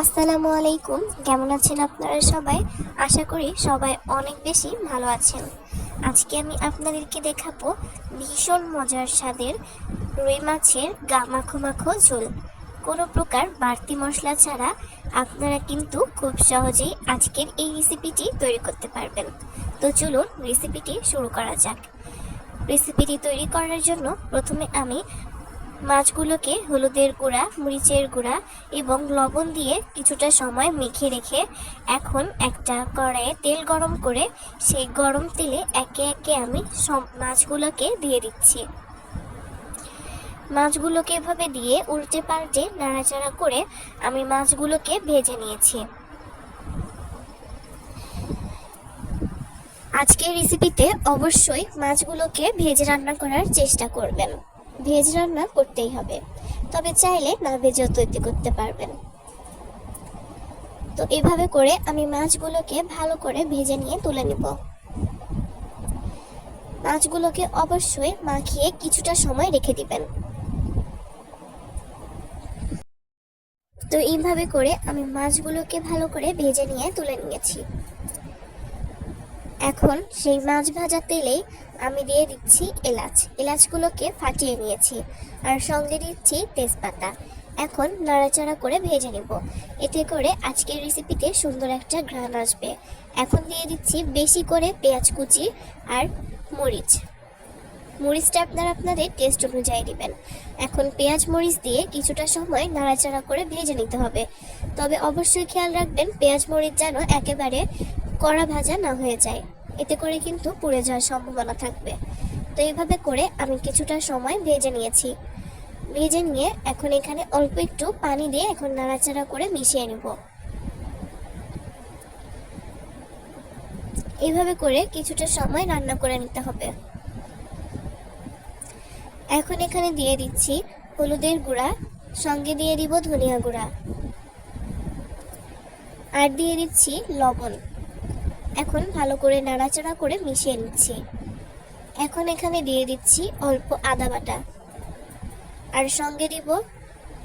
আসসালামু আলাইকুম। কেমন আছেন আপনারা সবাই? আশা করি সবাই অনেক বেশি ভালো আছেন। আজকে আমি আপনাদেরকে দেখাবো ভীষণ মজার স্বাদের রুই মাছের গা মাখো মাখো ঝোল। কোনো প্রকার বাড়তি মশলা ছাড়া আপনারা কিন্তু খুব সহজেই আজকের এই রেসিপিটি তৈরি করতে পারবেন। তো চলুন রেসিপিটি শুরু করা যাক। রেসিপিটি তৈরি করার জন্য প্রথমে আমি মাছগুলোকে হলুদের গুঁড়া, মরিচের গুঁড়া এবং লবণ দিয়ে কিছুটা সময় মেখে রেখে এখন একটা কড়াইয়ে তেল গরম করে সেই গরম তেলে একে একে আমি সব মাছগুলোকে দিয়ে দিচ্ছি। মাছগুলোকে এভাবে দিয়ে উল্টে পাল্টে নাড়াচাড়া করে আমি মাছগুলোকে ভেজে নিয়েছি। আজকের রেসিপিতে অবশ্যই মাছগুলোকে ভেজে রান্না করার চেষ্টা করবেন। ভেজ রান্না করতেই হবে। তবে চাইলে না ভেজেও তৈরি করতে পারবেন। তো এভাবে করে আমি মাছগুলোকে ভালো করে ভেজে নিয়ে তুলে নিব। মাছগুলোকে অবশ্যই মাখিয়ে কিছুটা সময় রেখে দিবেন। তো এইভাবে করে আমি মাছগুলোকে ভালো করে ভেজে নিয়ে তুলে নিয়েছি। এখন সেই মাছ ভাজা তেলেই আমি দিয়ে দিচ্ছি এলাচ। এলাচগুলোকে ফাটিয়ে নিয়েছি আর সঙ্গে দিচ্ছি তেজপাতা। এখন নাড়াচাড়া করে ভেজে নেব। এতে করে আজকের রেসিপিতে সুন্দর একটা ঘ্রাণ আসবে। এখন দিয়ে দিচ্ছি বেশি করে পেঁয়াজ কুচি আর মরিচ। মরিচটা আপনারা আপনাদের টেস্ট অনুযায়ী দিবেন এখন পেঁয়াজ মরিচ দিয়ে কিছুটা সময় নাড়াচাড়া করে ভেজে নিতে হবে। তবে অবশ্যই খেয়াল রাখবেন, পেঁয়াজ মরিচ যেন একেবারে কড়া ভাজা না হয়ে যায়। এতে করে কিন্তু পুড়ে যাওয়ার সম্ভাবনা থাকবে। তো এইভাবে করে আমি কিছুটা সময় ভেজে নিয়েছি। ভেজে নিয়ে এখন এখানে অল্প একটু পানি দিয়ে এখন নাড়াচাড়া করে মিশিয়ে নেব। এইভাবে করে কিছুটা সময় রান্না করে নিতে হবে। এখন এখানে দিয়ে দিচ্ছি হলুদের গুঁড়া, সঙ্গে দিয়ে দিব ধনিয়া গুঁড়া। আর দিয়ে দিচ্ছি লবণ। এখন ভালো করে নাড়াচাড়া করে মিশিয়ে নিচ্ছি। এখন এখানে দিয়ে দিচ্ছি অল্প আদা বাটা। আর সঙ্গে দিব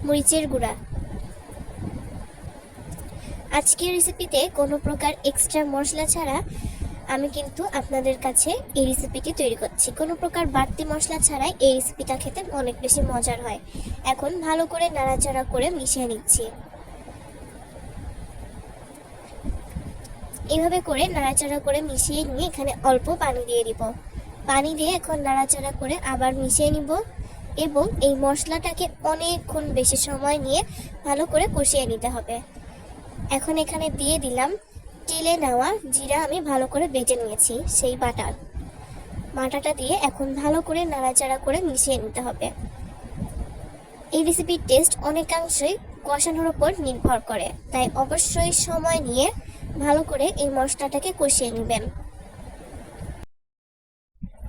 মরিচের গুঁড়া। আজকের রেসিপিতে কোনো প্রকার এক্সট্রা মশলা ছাড়া আমি কিন্তু আপনাদের কাছে এই রেসিপিটি তৈরি করছি। কোনো প্রকার বাড়তি মশলা ছাড়াই এই রেসিপিটা খেতে অনেক বেশি মজার হয়। এখন ভালো করে নাড়াচাড়া করে মিশিয়ে নিচ্ছি। এভাবে করে নাড়াচাড়া করে মিশিয়ে নিয়ে এখানে অল্প পানি দিয়ে দিব। পানি দিয়ে এখন নাড়াচাড়া করে আবার মিশিয়ে নিব এবং এই মশলাটাকে অনেকক্ষণ বেশি সময় নিয়ে ভালো করে কষিয়ে নিতে হবে। এখন এখানে দিয়ে দিলাম টেলে নেওয়া জিরা আমি ভালো করে বেটে নিয়েছি, সেই বাটার। বাটাটা দিয়ে এখন ভালো করে নাড়াচাড়া করে মিশিয়ে নিতে হবে। এই রেসিপির টেস্ট অনেকাংশই কষানোর উপর নির্ভর করে, তাই অবশ্যই সময় নিয়ে ভালো করে এই মশলাটাকে কষিয়ে নেবেন।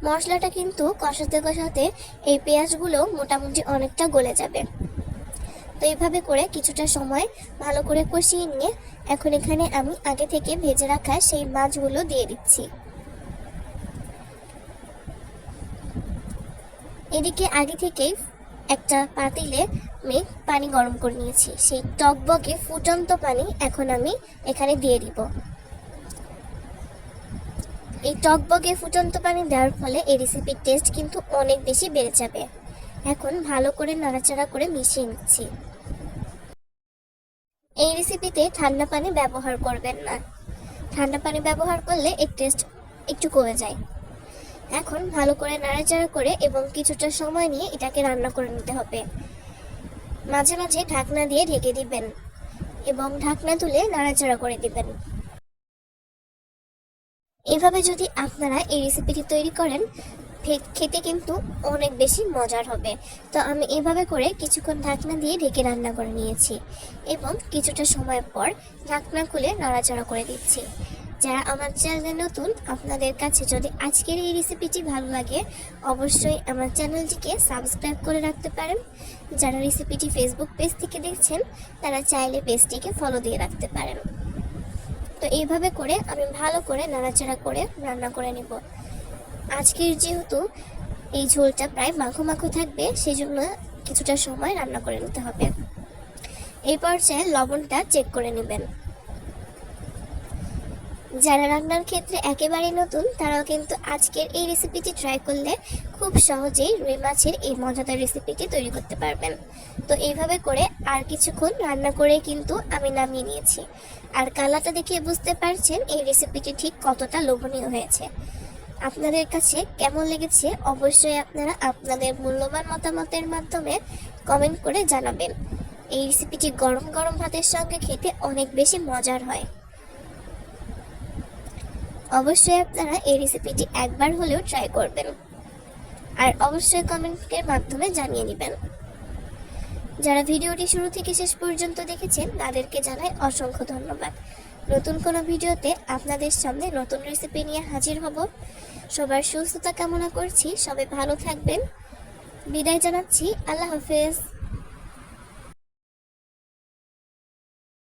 মশলাটা কিন্তু কষাতে কষাতে এই পেঁয়াজগুলো মোটামুটি অনেকটা গলে যাবে। তো এইভাবে করে কিছুটা সময় ভালো করে কষিয়ে নিয়ে এখন এখানে আমি আগে থেকে ভেজে রাখা সেই মাছগুলো দিয়ে দিচ্ছি। এদিকে আগে থেকেই একটা পাতিলে আমি পানি গরম করে নিয়েছি। সেই টকবকে ফুটন্ত পানি এখন আমি এখানে দিয়ে দিব। এই টকবগে ফুটন্ত পানি দেওয়ার ফলে এই রেসিপির টেস্ট কিন্তু অনেক বেশি বেড়ে যাবে। এখন ভালো করে নাড়াচাড়া করে মিশিয়ে নিচ্ছি। এই রেসিপিতে ঠান্ডা পানি ব্যবহার করবেন না। ঠান্ডা পানি ব্যবহার করলে এর টেস্ট একটু কমে যায়। এখন ভালো করে নাড়াচাড়া করে এবং কিছুটা সময় নিয়ে এটাকে রান্না করে নিতে হবে। মাঝে মাঝে ঢাকনা দিয়ে ঢেকে দিবেন এবং ঢাকনা তুলে নাড়াচাড়া করে দিবেন। এভাবে যদি আপনারা এই রেসিপিটি তৈরি করেন খেতে কিন্তু অনেক বেশি মজার হবে। তো আমি এভাবে করে কিছুক্ষণ ঢাকনা দিয়ে ঢেকে রান্না করে নিয়েছি এবং কিছুটা সময় পর ঢাকনা খুলে নাড়াচাড়া করে দিচ্ছি। যারা আমার চ্যানেলে নতুন, আপনাদের কাছে যদি আজকের এই রেসিপিটি ভালো লাগে, অবশ্যই আমার চ্যানেলটিকে সাবস্ক্রাইব করে রাখতে পারেন। যারা রেসিপিটি ফেসবুক পেজ থেকে দেখছেন, তারা চাইলে পেজটিকে ফলো দিয়ে রাখতে পারেন। তো এইভাবে করে আমি ভালো করে নাড়াচাড়া করে রান্না করে নিব। আজকের যেহেতু এই ঝোলটা প্রায় মাখো মাখো থাকবে সেই জন্য কিছুটা সময় রান্না করে নিতে হবে। এই পর্যায়ে লবণটা চেক করে নেবেন। যারা রান্নার ক্ষেত্রে একেবারেই নতুন, তারাও কিন্তু আজকের এই রেসিপিটি ট্রাই করলে খুব সহজেই রুই মাছের এই মজাদার রেসিপিটি তৈরি করতে পারবেন। তো এইভাবে করে আর কিছুক্ষণ রান্না করে কিন্তু আমি নামিয়ে নিয়েছি। আর কালাটা দেখে বুঝতে পারছেন এই রেসিপিটি ঠিক কতটা লোভনীয় হয়েছে। আপনাদের কাছে কেমন লেগেছে অবশ্যই আপনারা আপনাদের মূল্যবান মতামতের মাধ্যমে কমেন্ট করে জানাবেন। এই রেসিপিটি গরম গরম ভাতের সঙ্গে খেতে অনেক বেশি মজার হয়। অবশ্যই আপনারা এই রেসিপিটি একবার হলেও ট্রাই করবেন। আর অবশ্যই কমেন্টের মাধ্যমে জানিয়ে নেবেন। যারা ভিডিওটি শুরু থেকে শেষ পর্যন্ত দেখেছেন, তাদেরকে জানাই অসংখ্য ধন্যবাদ। নতুন কোনো ভিডিওতে আপনাদের সামনে নতুন রেসিপি নিয়ে হাজির হব। সবার সুস্থতা কামনা করছি। সবাই ভালো থাকবেন। বিদায় জানাচ্ছি। আল্লাহ হাফেজ।